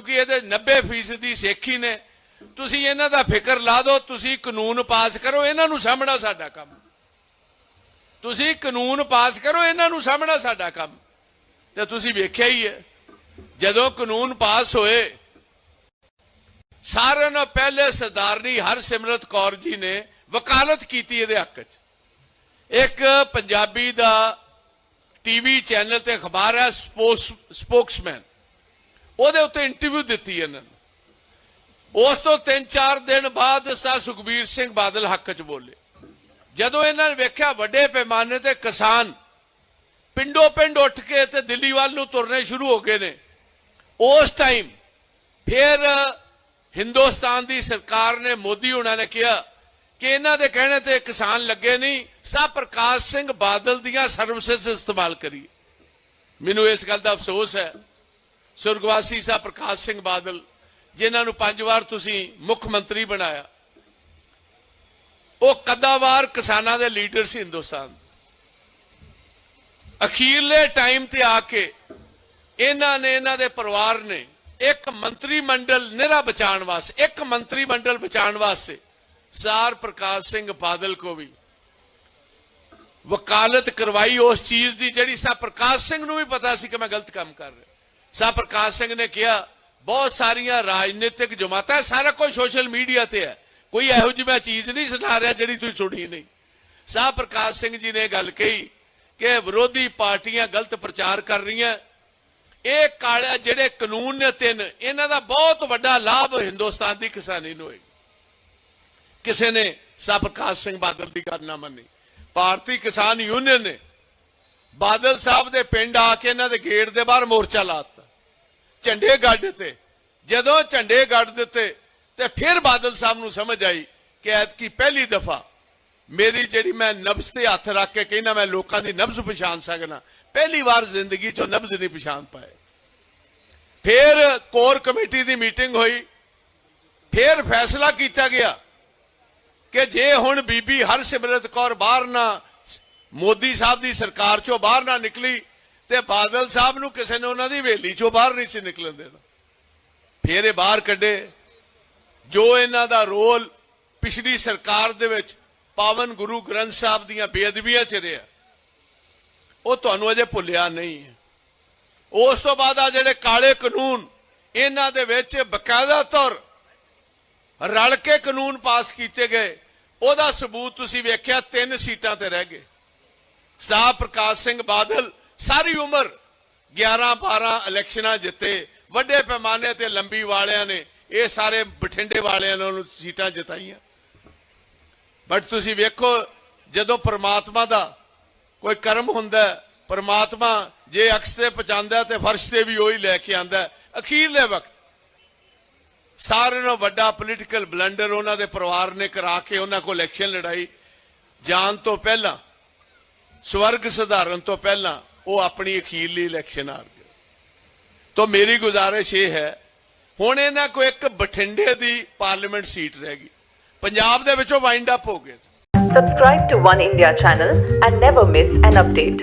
ਕਿਉਂਕਿ ਇਹਦੇ 90% ਦੀ ਸਿੱਖੀ ਨੇ। ਤੁਸੀਂ ਇਹਨਾਂ ਦਾ ਫਿਕਰ ਲਾ ਦਿਓ, ਤੁਸੀਂ ਕਾਨੂੰਨ ਪਾਸ ਕਰੋ, ਇਹਨਾਂ ਨੂੰ ਸਾਹਮਣਾ ਸਾਡਾ ਕੰਮ। ਤੁਸੀਂ ਕਾਨੂੰਨ ਪਾਸ ਕਰੋ, ਇਹਨਾਂ ਨੂੰ ਸਾਹਮਣਾ ਸਾਡਾ ਕੰਮ। ਤੇ ਤੁਸੀਂ ਵੇਖਿਆ ਹੀ ਹੈ, ਜਦੋਂ ਕਾਨੂੰਨ ਪਾਸ ਹੋਏ, ਸਾਰਿਆਂ ਨਾਲੋਂ ਪਹਿਲੇ ਸਰਦਾਰਨੀ ਹਰਸਿਮਰਤ ਕੌਰ ਜੀ ਨੇ ਵਕਾਲਤ ਕੀਤੀ ਇਹਦੇ ਹੱਕ 'ਚ। ਇੱਕ ਪੰਜਾਬੀ ਦਾ ਟੀਵੀ ਚੈਨਲ ਤੇ ਅਖਬਾਰ ਹੈ ਸਪੋਕਸ ਸਪੋਕਸਮੈਨ। ਉਹਦੇ ਉੱਤੇ ਇੰਟਰਵਿਊ ਦਿੱਤੀ ਇਹਨਾਂ ਨੇ। ਉਸ ਤੋਂ 3-4 ਦਿਨ ਬਾਅਦ ਸਾ ਸੁਖਬੀਰ ਸਿੰਘ ਬਾਦਲ ਹੱਕ 'ਚ ਬੋਲੇ। ਜਦੋਂ ਇਹਨਾਂ ਨੇ ਵੇਖਿਆ ਵੱਡੇ ਪੈਮਾਨੇ ਤੇ ਕਿਸਾਨ ਪਿੰਡੋ ਪਿੰਡ ਉੱਠ ਕੇ ਤੇ ਦਿੱਲੀ ਵੱਲ ਨੂੰ ਤੁਰਨੇ ਸ਼ੁਰੂ ਹੋ ਗਏ ਨੇ, ਉਸ ਟਾਈਮ ਫਿਰ ਹਿੰਦੁਸਤਾਨ ਦੀ ਸਰਕਾਰ ਨੇ ਮੋਦੀ ਉਹਨਾਂ ਨੇ ਕਿਹਾ ਕਿ ਇਹਨਾਂ ਦੇ ਕਹਿਣੇ ਤੇ ਕਿਸਾਨ ਲੱਗੇ ਨਹੀਂ, ਸਾ ਪ੍ਰਕਾਸ਼ ਸਿੰਘ ਬਾਦਲ ਦੀਆਂ ਸਰਵਿਸਿਜ਼ ਇਸਤੇਮਾਲ ਕਰੀਏ। ਮੈਨੂੰ ਇਸ ਗੱਲ ਦਾ ਅਫਸੋਸ ਹੈ ਸੁਰਗਵਾਸੀ ਸਾਹਿਬ ਪ੍ਰਕਾਸ਼ ਸਿੰਘ ਬਾਦਲ, ਜਿਨ੍ਹਾਂ ਨੂੰ ਪੰਜ ਵਾਰ ਤੁਸੀਂ ਮੁੱਖ ਮੰਤਰੀ ਬਣਾਇਆ, ਉਹ ਕਦਾਵਾਰ ਕਿਸਾਨਾਂ ਦੇ ਲੀਡਰ ਸੀ ਹਿੰਦੁਸਤਾਨ। ਅਖੀਰਲੇ ਟਾਈਮ ਤੇ ਆ ਕੇ ਇਹਨਾਂ ਨੇ, ਇਹਨਾਂ ਦੇ ਪਰਿਵਾਰ ਨੇ ਇੱਕ ਮੰਤਰੀ ਮੰਡਲ ਨਿਹਰਾ ਬਚਾਉਣ ਵਾਸਤੇ, ਇੱਕ ਮੰਤਰੀ ਮੰਡਲ ਬਚਾਉਣ ਵਾਸਤੇ ਸਾਰ ਪ੍ਰਕਾਸ਼ ਸਿੰਘ ਬਾਦਲ ਕੋ ਵੀ ਵਕਾਲਤ ਕਰਵਾਈ। ਉਸ ਚੀਜ਼ ਦੀ ਜਿਹੜੀ ਸਾ ਪ੍ਰਕਾਸ਼ ਸਿੰਘ ਨੂੰ ਵੀ ਪਤਾ ਸੀ ਕਿ ਮੈਂ ਗਲਤ ਕੰਮ ਕਰ ਰਿਹਾ। ਸ਼ਾਹ ਪ੍ਰਕਾਸ਼ ਸਿੰਘ ਨੇ ਕਿਹਾ, ਬਹੁਤ ਸਾਰੀਆਂ ਰਾਜਨੀਤਿਕ ਜਮਾਤਾਂ ਸਾਰਾ ਕੁਝ ਸੋਸ਼ਲ ਮੀਡੀਆ ਤੇ ਹੈ। ਕੋਈ ਇਹੋ ਜਿਹੀ ਮੈਂ ਚੀਜ਼ ਨਹੀਂ ਸੁਣਾ ਰਿਹਾ ਜਿਹੜੀ ਤੁਸੀਂ ਸੁਣੀ ਨਹੀਂ। ਸਾਹ ਪ੍ਰਕਾਸ਼ ਸਿੰਘ ਜੀ ਨੇ ਇਹ ਗੱਲ ਕਹੀ ਕਿ ਵਿਰੋਧੀ ਪਾਰਟੀਆਂ ਗਲਤ ਪ੍ਰਚਾਰ ਕਰ ਰਹੀਆਂ। ਇਹ ਕਾਲੇ, ਜਿਹੜੇ ਕਾਨੂੰਨ ਨੇ ਤਿੰਨ, ਇਹਨਾਂ ਦਾ ਬਹੁਤ ਵੱਡਾ ਲਾਭ ਹਿੰਦੁਸਤਾਨ ਦੀ ਕਿਸਾਨੀ ਨੂੰ ਹੋਏਗਾ ਕਿਸੇ ਨੇ ਸਾਹ ਪ੍ਰਕਾਸ਼ ਸਿੰਘ ਬਾਦਲ ਦੀ ਗੱਲ ਨਾ ਮੰਨੀ। ਭਾਰਤੀ ਕਿਸਾਨ ਯੂਨੀਅਨ ਨੇ ਬਾਦਲ ਸਾਹਿਬ ਦੇ ਪਿੰਡ ਆ ਕੇ ਇਹਨਾਂ ਦੇ ਗੇਟ ਦੇ ਬਾਹਰ ਮੋਰਚਾ ਲਾਤਾ। ਝੰਡੇ ਗੱਡ ਦਿੱਤੇ ਜਦੋਂ ਝੰਡੇ ਗੱਡ ਦਿੱਤੇ ਤੇ ਫਿਰ ਬਾਦਲ ਸਾਹਿਬ ਨੂੰ ਸਮਝ ਆਈ ਕਿ ਐਤਕੀ ਪਹਿਲੀ ਦਫਾ ਮੇਰੀ ਜਿਹੜੀ ਮੈਂ ਨਬਜ਼ ਤੇ ਹੱਥ ਰੱਖ ਕੇ ਕਹਿੰਦਾ ਮੈਂ ਲੋਕਾਂ ਦੀ ਨਬਜ਼ ਪਛਾਣ ਸਕਣਾ ਪਹਿਲੀ ਵਾਰ ਜ਼ਿੰਦਗੀ 'ਚੋਂ ਨਬਜ਼ ਨਹੀਂ ਪਛਾਣ ਪਾਏ। ਫਿਰ ਕੋਰ ਕਮੇਟੀ ਦੀ ਮੀਟਿੰਗ ਹੋਈ, ਫਿਰ ਫੈਸਲਾ ਕੀਤਾ ਗਿਆ ਕਿ ਜੇ ਹੁਣ ਬੀਬੀ ਹਰਸਿਮਰਤ ਕੌਰ ਬਾਹਰ ਨਾ, ਮੋਦੀ ਸਾਹਿਬ ਦੀ ਸਰਕਾਰ ਚੋਂ ਬਾਹਰ ਨਾ ਨਿਕਲੀ ਤੇ ਬਾਦਲ ਸਾਹਿਬ ਨੂੰ ਕਿਸੇ ਨੇ ਉਹਨਾਂ ਦੀ ਹਵੇਲੀ ਚੋਂ ਬਾਹਰ ਨਹੀਂ ਸੀ ਨਿਕਲਣ ਦੇਣਾ। ਫਿਰ ਇਹ ਬਾਹਰ ਕੱਢੇ। ਜੋ ਇਹਨਾਂ ਦਾ ਰੋਲ ਪਿਛਲੀ ਸਰਕਾਰ ਦੇ ਵਿੱਚ ਪਾਵਨ ਗੁਰੂ ਗ੍ਰੰਥ ਸਾਹਿਬ ਦੀਆਂ ਬੇਅਦਬੀਆਂ ਚ ਰਿਹਾ, ਉਹ ਤੁਹਾਨੂੰ ਅਜੇ ਭੁੱਲਿਆ ਨਹੀਂ ਉਸ ਤੋਂ ਬਾਅਦ ਆ ਜਿਹੜੇ ਕਾਲੇ ਕਾਨੂੰਨ, ਇਹਨਾਂ ਦੇ ਵਿੱਚ ਬਕਾਇਦਾ ਤੌਰ ਰਲ ਕੇ ਕਾਨੂੰਨ ਪਾਸ ਕੀਤੇ ਗਏ, ਉਹਦਾ ਸਬੂਤ ਤੁਸੀਂ ਵੇਖਿਆ, ਤਿੰਨ ਸੀਟਾਂ ਤੇ ਰਹਿ ਗਏ। ਸਾਹ ਪ੍ਰਕਾਸ਼ ਸਿੰਘ ਬਾਦਲ ਸਾਰੀ ਉਮਰ 11 12 ਇਲੈਕਸ਼ਨਾਂ ਜਿੱਤੇ ਵੱਡੇ ਪੈਮਾਨੇ ਤੇ ਲੰਬੀ ਵਾਲਿਆਂ ਨੇ ਇਹ ਸਾਰੇ ਬਠਿੰਡੇ ਵਾਲਿਆਂ ਨੇ ਉਹਨੂੰ ਸੀਟਾਂ ਜਿਤਾਈਆਂ। ਬਟ ਤੁਸੀਂ ਵੇਖੋ ਜਦੋਂ ਪ੍ਰਮਾਤਮਾ ਦਾ ਕੋਈ ਕਰਮ ਹੁੰਦਾ ਹੈ, ਪ੍ਰਮਾਤਮਾ ਜੇ ਅਕਸ ਤੇ ਪਹੁੰਚਾਉਂਦਾ ਹੈ ਤੇ ਫਰਸ਼ ਤੇ ਵੀ ਉਹੀ ਲੈ ਕੇ ਆਂਦਾ ਅਖੀਰਲੇ ਵਕਤ ਸਾਰਿਆਂ ਨਾਲੋਂ ਵੱਡਾ ਪੋਲੀਟੀਕਲ ਬਲੰਡਰ ਉਹਨਾਂ ਦੇ ਪਰਿਵਾਰ ਨੇ ਕਰਾ ਕੇ ਉਹਨਾਂ ਕੋਲ ਇਲੈਕਸ਼ਨ ਲੜਾਈ। ਜਾਣ ਤੋਂ ਪਹਿਲਾਂ ਸਵਰਗ ਸੁਧਾਰਨ ਤੋਂ ਪਹਿਲਾਂ ਉਹ ਆਪਣੀ ਅਖੀਰਲੀ ਇਲੈਕਸ਼ਨ ਹਾਰ ਗਏ ਤੋਂ ਮੇਰੀ ਗੁਜ਼ਾਰਿਸ਼ ਇਹ ਹੈ, ਹੁਣ ਇਹਨਾਂ ਕੋ ਇੱਕ ਬਠਿੰਡੇ ਦੀ ਪਾਰਲੀਮੈਂਟ ਸੀਟ ਰਹਿ ਗਈ। ਪੰਜਾਬ ਦੇ ਵਿੱਚੋਂ ਵਾਈਂਡ ਅਪ ਹੋ ਗਏ। Subscribe to One India channel and never miss an update.